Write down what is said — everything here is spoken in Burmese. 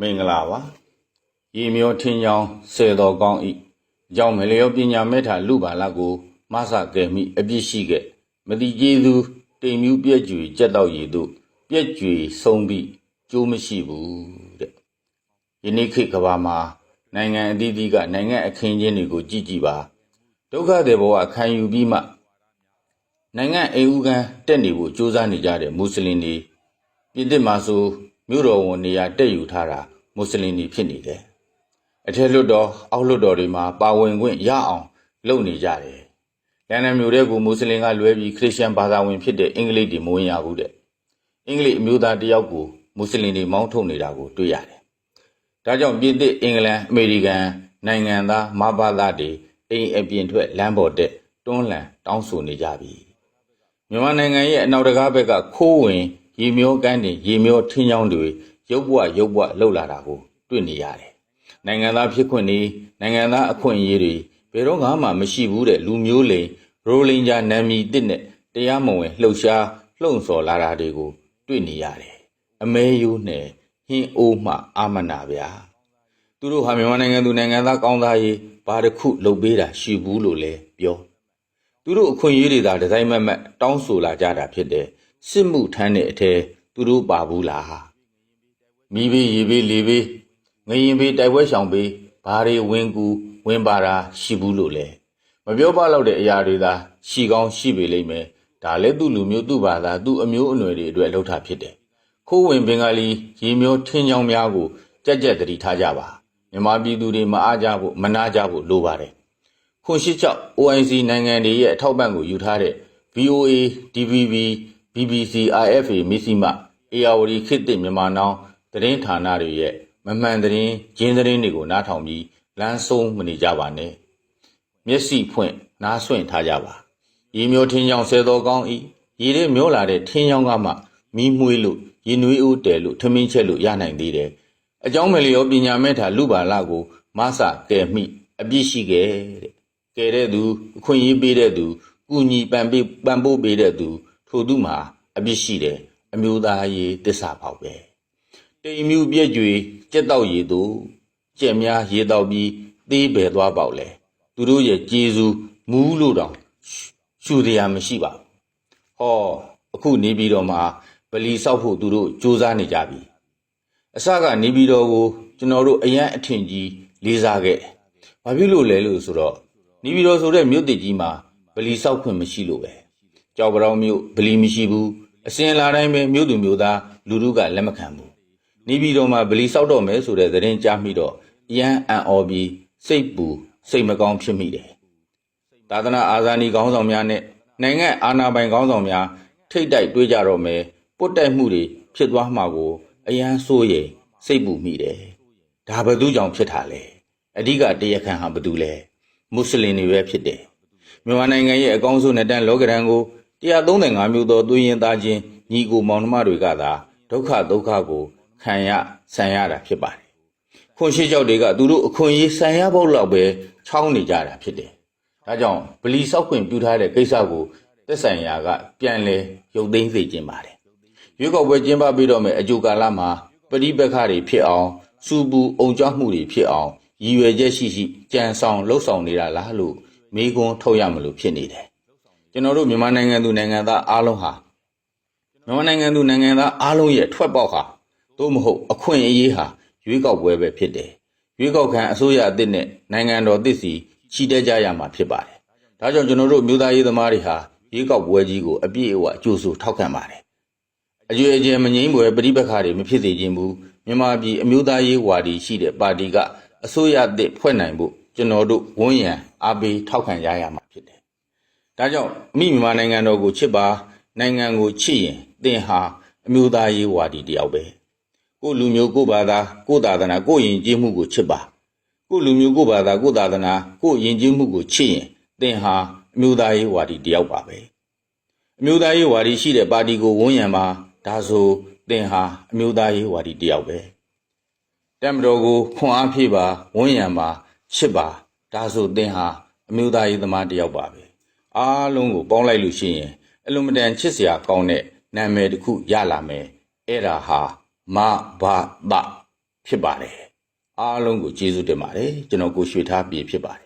မင်္ဂလာပါရေမျောထင်းချောင်းဆယ်တော်ကောင်းဤအကြောင်းမလျောပညာမေထာလူပါလကိုမဆကဲမိအပြစ်ရှိခဲ့မတိကျေးသူတိမ်မြူးပြက်ကြွေကြက်တော့ရည်တို့ပြက်ကြွေဆုံးပြီးကျိုးမရှိဘူးတဲ့ယနေ့ခေတ်ကဘာမှာနိုင်ငံအသီးသီးကနိုင်ငံအခင်းချင်းတွေကိုကြည့်ကြည့်ပါဒုက္ခတွေဘဝခံယူပြီးမှနိုင်ငံအိမ်ဦးကန်တက်နေဖို့ကြိုးစားနေကြတဲ့မွတ်စလင်တွေပြည်သစ်မှာဆို မြို့တော်ဝန်နေရာတက်ယူထားတာမွတ်စလင်တွေဖြစ်နေတယ်။အထက်လွတ်တော်အောက်လွတ်တော်တွေမှာပါဝင်ခွင့်ရအောင်လုပ်နေကြတယ်။လန်ဒန်မြို့တဲ့ကိုမွတ်စလင်ကလွဲပြီးခရစ်ယာန်ဘာသာဝင်ဖြစ်တဲ့အင်္ဂလိပ်တွေမဝင်ရဘူးတဲ့။အင်္ဂလိပ်အမျိုးသားတစ်ယောက်ကိုမွတ်စလင်တွေမောင်းထုတ်နေတာကိုတွေ့ရတယ်။ဒါကြောင့်ပြည်သစ်အင်္ဂလန်အမေရိကန်နိုင်ငံသားမဘာသာတွေအိမ်အပြင်ထွက်လမ်းပေါ်တက်တွန်းလှန်တောင်းဆိုနေကြပြီ။မြန်မာနိုင်ငံရဲ့အနောက်တကားဘက်ကခိုးဝင် ရေမျောကမ်းတင်ရေမျောထင်းချောင်းတွေရုပ်ဘဝရုပ်ဘဝလှုပ်လာတာကိုတွေ့နေရတယ်။နိုင်ငံသားဖြစ်ခွင့်နေနိုင်ငံသားအခွင့်အရေးတွေဘယ်တော့မှမရှိဘူးတဲ့လူမျိုးလိန်ရိုလင်ဂျာနာမည်တစ်နဲ့တရားမဝင်လှုပ်ရှားလှုံ့ဆော်လာတာတွေကိုတွေ့နေရတယ်။အမဲယိုးနဲ့ဟင်းအိုးမှအာမနာဗျာ။သူတို့ဟာမြန်မာနိုင်ငံသူနိုင်ငံသားကောင်းသားရေးဘာတစ်ခုလုပ်ပေးတာရှိဘူးလို့လဲပြော။သူတို့အခွင့်အရေးတွေသာဒီဇိုင်းမတ်မတ်တောင်းဆိုလာကြတာဖြစ်တယ် စစ်မှုထမ်းတဲ့အထဲသူတို့ပါဘူးလားမိဘေးရေဘေးလေဘေးငရင်ဘေးတိုက်ပွဲရှောင်ဘေးဘာတွေဝင်ကူဝင်ပါတာရှိဘူးလို့လဲမပြောပါတော့တဲ့အရာတွေသာရှိကောင်းရှိပေလိမ့်မယ်ဒါလည်းသူ့လူမျိုးသူ့ဘာသာသူ့အမျိုးအနွယ်တွေအတွက်လှုပ်ထားဖြစ်တယ်ခိုးဝင်ဘင်္ဂလီရေမျောထင်းချောင်းများကိုကြက်ကြက်တတိထားကြပါမြန်မာပြည်သူတွေမအားကြဖို့မနာကြဖို့လိုပါတယ်ခွန်ရှိချောက် OIC နိုင်ငံတွေရဲ့အထောက်ပံ့ကိုယူထားတဲ့ VOA, DVB, BBC, RFA မီစီမ ARD ခေတ်သစ်မြန်မာနောင်သတင်းဌာနတွေရဲ့မမှန်သတင်းဂျင်းသတင်းတွေကိုနားထောင်ပြီးလမ်းဆုံးမနေကြပါနဲ့မျက်စိဖွင့်နားဆွင့်ထားကြပါရေမျိုးထင်းချောင်းဆဲတော်ကောင်းဤရေထဲမျောလာတဲ့ထင်းချောင်းကမှမီးမွှေးလို့ရေနွေးအိုးတယ်လို့ထမင်းချက်လို့ရနိုင်သေးတယ်အကြောင်းမလျောပညာမဲ့တာလူပါလာကိုမဆကဲမိအပြစ်ရှိခဲ့တဲ့ကယ်တဲ့သူအခွင့်အရေးပေးတဲ့သူကုညီပံပေးပံပိုးပေးတဲ့သူထိုသူမှာ အပြစ်ရှိတယ်အမျိုးသားရေးတစ္ဆာပေါက်ပဲတိမ်မြူပြည့်ကြွေကြက်တော့ရည်သူကြက်များရေတော့ပြီးသေးပဲသွားပေါက်လဲသူတို့ရဲ့ကျေးဇူးမူးလို့တောင်ရှူတရားမရှိပါဘူးဟောအခုနေပြီးတော့မှဗလီဆောက်ဖို့သူတို့စူးစမ်းနေကြပြီအစကနေပြည်တော်ကိုကျွန်တော်တို့အရန်အထင်ကြီးလေးစားခဲ့တယ်။ဘာဖြစ်လို့လဲလို့ဆိုတော့နေပြည်တော်ဆိုတဲ့မြို့တည်ကြီးမှာဗလီဆောက်ခွင့်မရှိလို့ပဲ။ကြောက်ကြောင်မြို့ဗလီမရှိဘူး။ အစင်လာတိုင်းပဲမြို့သူမြို့သားလူထုကလက်မခံဘူး။နေပြည်တော်မှာဗလီဆောက်တော့မယ်ဆိုတဲ့သတင်းကြားမိတော့အရန်အံ့ဩပြီးစိတ်ပူစိတ်မကောင်းဖြစ်မိတယ်။သာသနာအာဇာနည်ခေါင်းဆောင်များနဲ့နိုင်ငံအာဏာပိုင်ခေါင်းဆောင်များထိတ်တိုက်တွေးကြတော့မယ်ပုတ်တိုက်မှုတွေဖြစ်သွားမှာကိုအယမ်းစိုးရိမ်စိတ်ပူမိတယ်။ဒါဘယ်သူကြောင့်ဖြစ်တာလဲ။အဓိကတရားခံဟာဘယ်သူလဲ။မွတ်စလင်တွေပဲဖြစ်တယ်။မြန်မာနိုင်ငံရဲ့အကောင်းဆုံးနဲ့တန်းလောကရန်ကို 135မျိုးသောသွေးရင်သားချင်းညီကိုမောင်နှမတွေကသာဒုက္ခဒုက္ခကိုခံရဆံရတာဖြစ်ပါတယ်။ခွန်ရှိကြောက်တွေကသူတို့အခွင့်အရေးဆံရဖို့လောက်ပဲချောင်းနေကြတာဖြစ်တယ်။ဒါကြောင့်ဗလီဆောက်ခွင့်ပြုထားတဲ့ကိစ္စကိုသက်ဆိုင်ရာကပြန်လဲရုပ်သိမ်းစေခြင်းပါတယ်။ရွေးကောက်ပွဲကျင်းပပြီးတော့မယ်အကြိုကာလမှာပဋိပက္ခတွေဖြစ်အောင်စူပူအုံကြောက်မှုတွေဖြစ်အောင်ရည်ရွယ်ချက်ရှိရှိကြံဆောင်လှုပ်ဆောင်နေတာလားလို့မေးခွန်းထုတ်ရမလို့ဖြစ်နေတယ်။ ကျွန်တော်တို့မြန်မာနိုင်ငံသူနိုင်ငံသားအားလုံးဟာမြန်မာနိုင်ငံသူနိုင်ငံသားအားလုံးရဲ့ထွက်ပေါက်ဟာသို့မဟုတ်အခွင့်အရေးဟာရွေးကောက်ပွဲပဲဖြစ်တယ်။ရွေးကောက်ခံအစိုးရအသစ်နဲ့နိုင်ငံတော်သစ်စီချီတက်ကြရမှာဖြစ်ပါတယ်။ဒါကြောင့်ကျွန်တော်တို့မြို့သားရေးသမားတွေဟာရွေးကောက်ပွဲကြီးကိုအပြည့်အဝအကျိုးဆိုထောက်ခံပါတယ်။အကျွေအကျယ်မငိမ့်ပွဲပဋိပက္ခတွေမဖြစ်စေခြင်းဘူးမြန်မာပြည်အမျိုးသားရေးဝါဒီရှိတဲ့ပါတီကအစိုးရအသစ်ဖွဲ့နိုင်ဖို့ကျွန်တော်တို့ဝန်းရံအားပေးထောက်ခံရရမှာဖြစ်တယ်။ ဒါကြောင့်အမိမြန်မာနိုင်ငံတော်ကိုချစ်ပါနိုင်ငံကိုချစ်ရင်သင်ဟာအမျိုးသားရေးဝါဒီတယောက်ပဲ။ကိုယ့်လူမျိုးကိုယ့်ဘာသာကိုယ့်သာသနာကိုယ့်ယဉ်ကျေးမှုကိုချစ်ပါကိုယ့်လူမျိုးကိုယ့်ဘာသာကိုယ့်သာသနာကိုယ့်ယဉ်ကျေးမှုကိုချစ်ရင်သင်ဟာအမျိုးသားရေးဝါဒီတယောက်ပါပဲ။အမျိုးသားရေးဝါဒီရှိတဲ့ပါတီကိုဝန်းရံပါဒါဆိုသင်ဟာအမျိုးသားရေးဝါဒီတယောက်ပဲတက်မတော်ကိုခွန်အားဖြည့်ပါဝန်းရံပါချစ်ပါဒါဆိုသင်ဟာအမျိုးသားရေးသမားတယောက်ပါပဲ အားလုံးကိုပေါင်းလိုက်လို့ရှိရင်အလွန်မတန်ချစ်စရာကောင်းတဲ့နာမည်တစ်ခုရလာမယ်အဲ့ဒါဟာမဘာဒဖြစ်ပါတယ်အားလုံးကိုကျေးဇူးတင်ပါတယ်ကျွန်တော်ကိုရွှေထားပြေဖြစ်ပါတယ်